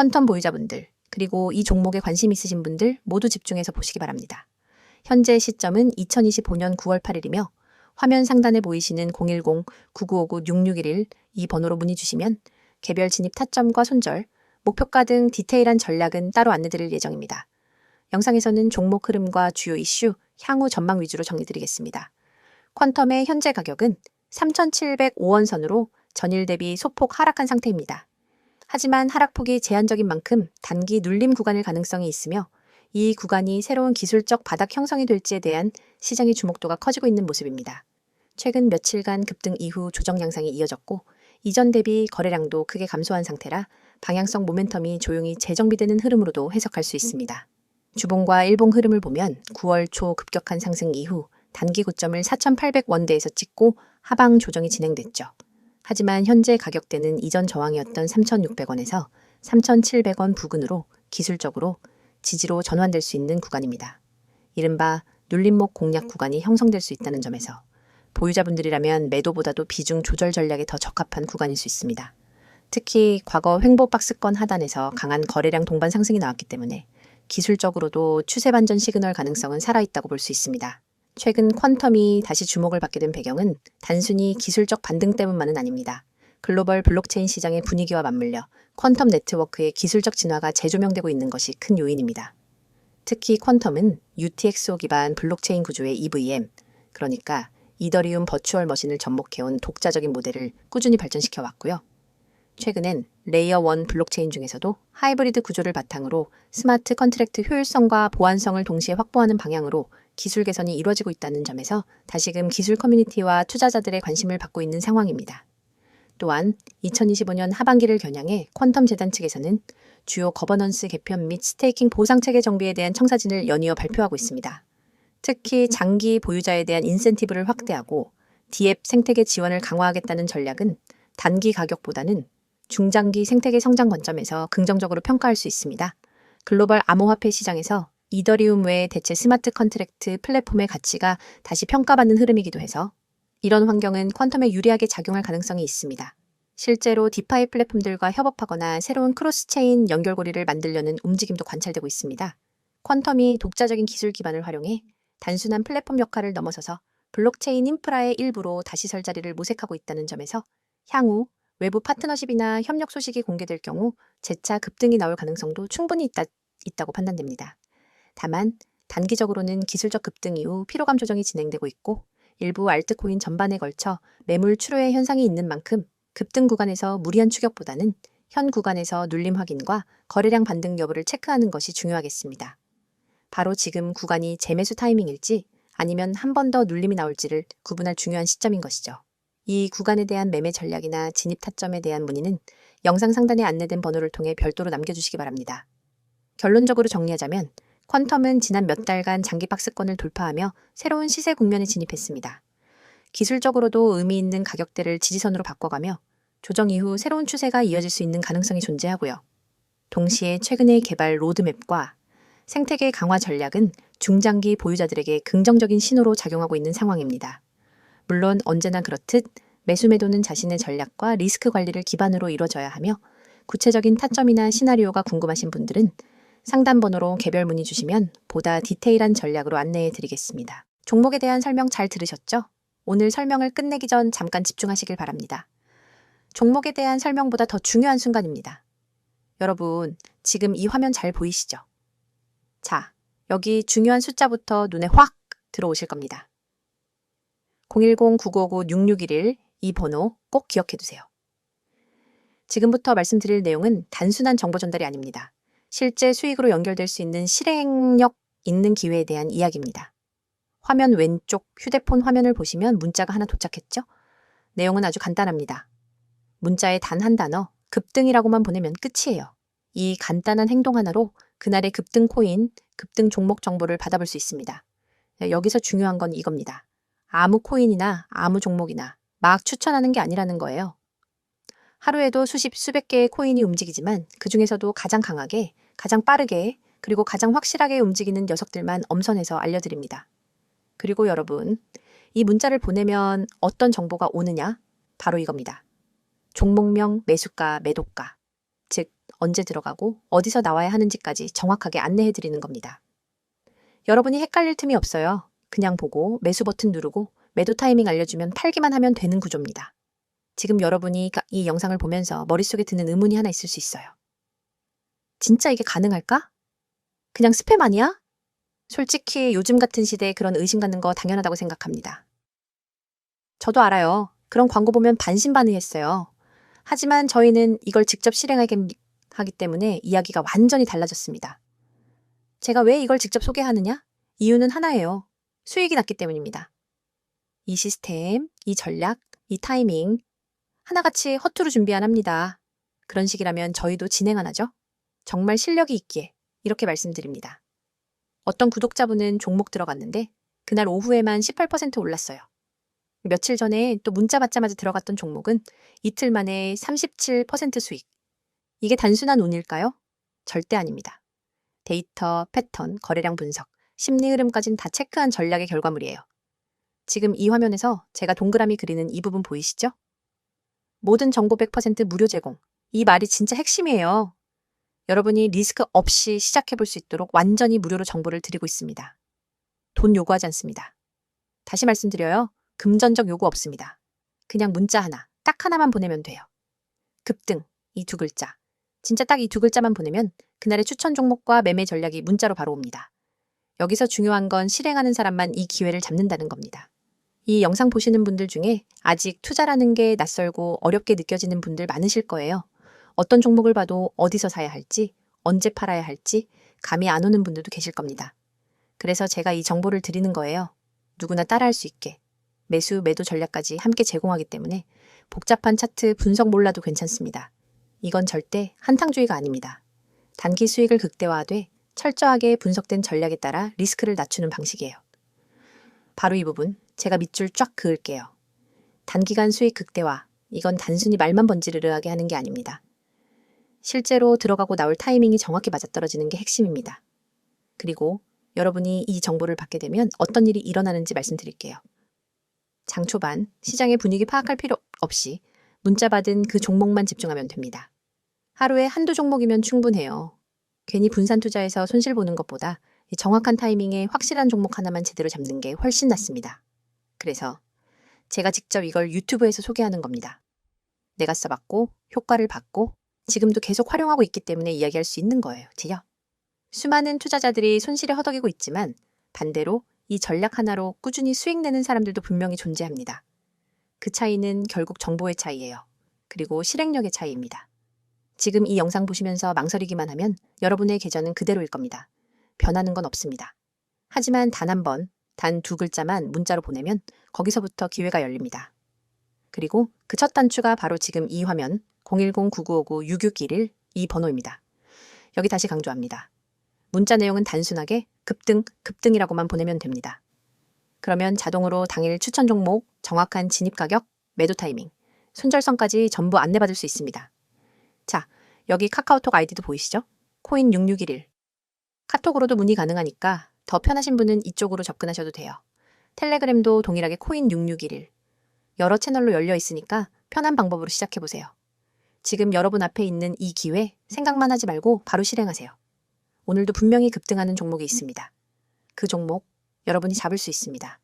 퀀텀 보유자분들, 그리고 이 종목에 관심 있으신 분들 모두 집중해서 보시기 바랍니다. 현재 시점은 2025년 9월 8일이며 화면 상단에 보이시는 010-9959-6611 이 번호로 문의 주시면 개별 진입 타점과 손절, 목표가 등 디테일한 전략은 따로 안내드릴 예정입니다. 영상에서는 종목 흐름과 주요 이슈, 향후 전망 위주로 정리드리겠습니다. 퀀텀의 현재 가격은 3,705원 선으로 전일 대비 소폭 하락한 상태입니다. 하지만 하락폭이 제한적인 만큼 단기 눌림 구간일 가능성이 있으며 이 구간이 새로운 기술적 바닥 형성이 될지에 대한 시장의 주목도가 커지고 있는 모습입니다. 최근 며칠간 급등 이후 조정 양상이 이어졌고 이전 대비 거래량도 크게 감소한 상태라 방향성 모멘텀이 조용히 재정비되는 흐름으로도 해석할 수 있습니다. 주봉과 일봉 흐름을 보면 9월 초 급격한 상승 이후 단기 고점을 4,800원대에서 찍고 하방 조정이 진행됐죠. 하지만 현재 가격대는 이전 저항이었던 3,600원에서 3,700원 부근으로 기술적으로 지지로 전환될 수 있는 구간입니다. 이른바 눌림목 공략 구간이 형성될 수 있다는 점에서 보유자분들이라면 매도보다도 비중 조절 전략에 더 적합한 구간일 수 있습니다. 특히 과거 횡보 박스권 하단에서 강한 거래량 동반 상승이 나왔기 때문에 기술적으로도 추세 반전 시그널 가능성은 살아있다고 볼 수 있습니다. 최근 퀀텀이 다시 주목을 받게 된 배경은 단순히 기술적 반등 때문만은 아닙니다. 글로벌 블록체인 시장의 분위기와 맞물려 퀀텀 네트워크의 기술적 진화가 재조명되고 있는 것이 큰 요인입니다. 특히 퀀텀은 UTXO 기반 블록체인 구조의 EVM, 그러니까 이더리움 버추얼 머신을 접목해온 독자적인 모델을 꾸준히 발전시켜 왔고요. 최근엔 레이어 1 블록체인 중에서도 하이브리드 구조를 바탕으로 스마트 컨트랙트 효율성과 보안성을 동시에 확보하는 방향으로 기술 개선이 이루어지고 있다는 점에서 다시금 기술 커뮤니티와 투자자들의 관심을 받고 있는 상황입니다. 또한 2025년 하반기를 겨냥해 퀀텀 재단 측에서는 주요 거버넌스 개편 및 스테이킹 보상 체계 정비에 대한 청사진을 연이어 발표하고 있습니다. 특히 장기 보유자에 대한 인센티브를 확대하고 디앱 생태계 지원을 강화하겠다는 전략은 단기 가격보다는 중장기 생태계 성장 관점에서 긍정적으로 평가할 수 있습니다. 글로벌 암호화폐 시장에서 이더리움 외의 대체 스마트 컨트랙트 플랫폼의 가치가 다시 평가받는 흐름이기도 해서 이런 환경은 퀀텀에 유리하게 작용할 가능성이 있습니다. 실제로 디파이 플랫폼들과 협업하거나 새로운 크로스체인 연결고리를 만들려는 움직임도 관찰되고 있습니다. 퀀텀이 독자적인 기술 기반을 활용해 단순한 플랫폼 역할을 넘어서서 블록체인 인프라의 일부로 다시 설 자리를 모색하고 있다는 점에서 향후 외부 파트너십이나 협력 소식이 공개될 경우 재차 급등이 나올 가능성도 충분히 있다, 있다고 판단됩니다. 다만 단기적으로는 기술적 급등 이후 피로감 조정이 진행되고 있고 일부 알트코인 전반에 걸쳐 매물 출호의 현상이 있는 만큼 급등 구간에서 무리한 추격보다는 현 구간에서 눌림 확인과 거래량 반등 여부를 체크하는 것이 중요하겠습니다. 바로 지금 구간이 재매수 타이밍일지 아니면 한 번 더 눌림이 나올지를 구분할 중요한 시점인 것이죠. 이 구간에 대한 매매 전략이나 진입 타점에 대한 문의는 영상 상단에 안내된 번호를 통해 별도로 남겨주시기 바랍니다. 결론적으로 정리하자면 퀀텀은 지난 몇 달간 장기 박스권을 돌파하며 새로운 시세 국면에 진입했습니다. 기술적으로도 의미 있는 가격대를 지지선으로 바꿔가며 조정 이후 새로운 추세가 이어질 수 있는 가능성이 존재하고요. 동시에 최근의 개발 로드맵과 생태계 강화 전략은 중장기 보유자들에게 긍정적인 신호로 작용하고 있는 상황입니다. 물론 언제나 그렇듯 매수 매도는 자신의 전략과 리스크 관리를 기반으로 이루어져야 하며 구체적인 타점이나 시나리오가 궁금하신 분들은 상담 번호로 개별 문의 주시면 보다 디테일한 전략으로 안내해 드리겠습니다. 종목에 대한 설명 잘 들으셨죠? 오늘 설명을 끝내기 전 잠깐 집중하시길 바랍니다. 종목에 대한 설명보다 더 중요한 순간입니다. 여러분, 지금 이 화면 잘 보이시죠? 자, 여기 중요한 숫자부터 눈에 확 들어오실 겁니다. 010-9959-6611 이 번호 꼭 기억해 두세요. 지금부터 말씀드릴 내용은 단순한 정보 전달이 아닙니다. 실제 수익으로 연결될 수 있는 실행력 있는 기회에 대한 이야기입니다. 화면 왼쪽 휴대폰 화면을 보시면 문자가 하나 도착했죠? 내용은 아주 간단합니다. 문자에 단 한 단어, 급등이라고만 보내면 끝이에요. 이 간단한 행동 하나로 그날의 급등 코인, 급등 종목 정보를 받아볼 수 있습니다. 여기서 중요한 건 이겁니다. 아무 코인이나 아무 종목이나 막 추천하는 게 아니라는 거예요. 하루에도 수십, 수백 개의 코인이 움직이지만 그 중에서도 가장 강하게, 가장 빠르게, 그리고 가장 확실하게 움직이는 녀석들만 엄선해서 알려드립니다. 그리고 여러분, 이 문자를 보내면 어떤 정보가 오느냐? 바로 이겁니다. 종목명, 매수가, 매도가. 즉, 언제 들어가고 어디서 나와야 하는지까지 정확하게 안내해 드리는 겁니다. 여러분이 헷갈릴 틈이 없어요. 그냥 보고 매수 버튼 누르고 매도 타이밍 알려주면 팔기만 하면 되는 구조입니다. 지금 여러분이 가- 이 영상을 보면서 머릿속에 드는 의문이 하나 있을 수 있어요. 진짜 이게 가능할까? 그냥 스팸 아니야? 솔직히 요즘 같은 시대에 그런 의심 갖는 거 당연하다고 생각합니다. 저도 알아요. 그런 광고 보면 반신반의했어요. 하지만 저희는 이걸 직접 실행하기 하기 때문에 이야기가 완전히 달라졌습니다. 제가 왜 이걸 직접 소개하느냐? 이유는 하나예요. 수익이 났기 때문입니다. 이 시스템, 이 전략, 이 타이밍 하나같이 허투루 준비 안 합니다. 그런 식이라면 저희도 진행 안 하죠? 정말 실력이 있기에 이렇게 말씀드립니다. 어떤 구독자분은 종목 들어갔는데 그날 오후에만 18% 올랐어요. 며칠 전에 또 문자 받자마자 들어갔던 종목은 이틀 만에 37% 수익. 이게 단순한 운일까요? 절대 아닙니다. 데이터, 패턴, 거래량 분석, 심리 흐름까진 다 체크한 전략의 결과물이에요. 지금 이 화면에서 제가 동그라미 그리는 이 부분 보이시죠? 모든 정보 100% 무료 제공. 이 말이 진짜 핵심이에요. 여러분이 리스크 없이 시작해 볼 수 있도록 완전히 무료로 정보를 드리고 있습니다. 돈 요구하지 않습니다. 다시 말씀드려요. 금전적 요구 없습니다. 그냥 문자 하나, 딱 하나만 보내면 돼요. 급등, 이 두 글자. 진짜 딱 이 두 글자만 보내면 그날의 추천 종목과 매매 전략이 문자로 바로 옵니다. 여기서 중요한 건 실행하는 사람만 이 기회를 잡는다는 겁니다. 이 영상 보시는 분들 중에 아직 투자라는 게 낯설고 어렵게 느껴지는 분들 많으실 거예요. 어떤 종목을 봐도 어디서 사야 할지, 언제 팔아야 할지 감이 안 오는 분들도 계실 겁니다. 그래서 제가 이 정보를 드리는 거예요. 누구나 따라할 수 있게. 매수, 매도 전략까지 함께 제공하기 때문에 복잡한 차트 분석 몰라도 괜찮습니다. 이건 절대 한탕주의가 아닙니다. 단기 수익을 극대화하되 철저하게 분석된 전략에 따라 리스크를 낮추는 방식이에요. 바로 이 부분 제가 밑줄 쫙 그을게요. 단기간 수익 극대화, 이건 단순히 말만 번지르르하게 하는 게 아닙니다. 실제로 들어가고 나올 타이밍이 정확히 맞아떨어지는 게 핵심입니다. 그리고 여러분이 이 정보를 받게 되면 어떤 일이 일어나는지 말씀드릴게요. 장 초반 시장의 분위기 파악할 필요 없이 문자 받은 그 종목만 집중하면 됩니다. 하루에 한두 종목이면 충분해요. 괜히 분산 투자해서 손실 보는 것보다 이 정확한 타이밍에 확실한 종목 하나만 제대로 잡는 게 훨씬 낫습니다. 그래서 제가 직접 이걸 유튜브에서 소개하는 겁니다. 내가 써봤고 효과를 봤고 지금도 계속 활용하고 있기 때문에 이야기할 수 있는 거예요. 지요. 수많은 투자자들이 손실에 허덕이고 있지만 반대로 이 전략 하나로 꾸준히 수익 내는 사람들도 분명히 존재합니다. 그 차이는 결국 정보의 차이예요. 그리고 실행력의 차이입니다. 지금 이 영상 보시면서 망설이기만 하면 여러분의 계좌는 그대로일 겁니다. 변하는 건 없습니다. 하지만 단 한 번, 단 두 글자만 문자로 보내면 거기서부터 기회가 열립니다. 그리고 그 첫 단추가 바로 지금 이 화면 010-9959-6611 이 번호입니다. 여기 다시 강조합니다. 문자 내용은 단순하게 급등, 급등이라고만 보내면 됩니다. 그러면 자동으로 당일 추천 종목, 정확한 진입 가격, 매도 타이밍, 손절선까지 전부 안내받을 수 있습니다. 자, 여기 카카오톡 아이디도 보이시죠? 코인 6611. 카톡으로도 문의 가능하니까 더 편하신 분은 이쪽으로 접근하셔도 돼요. 텔레그램도 동일하게 코인 6611. 여러 채널로 열려 있으니까 편한 방법으로 시작해 보세요. 지금 여러분 앞에 있는 이 기회 생각만 하지 말고 바로 실행하세요. 오늘도 분명히 급등하는 종목이 있습니다. 그 종목 여러분이 잡을 수 있습니다.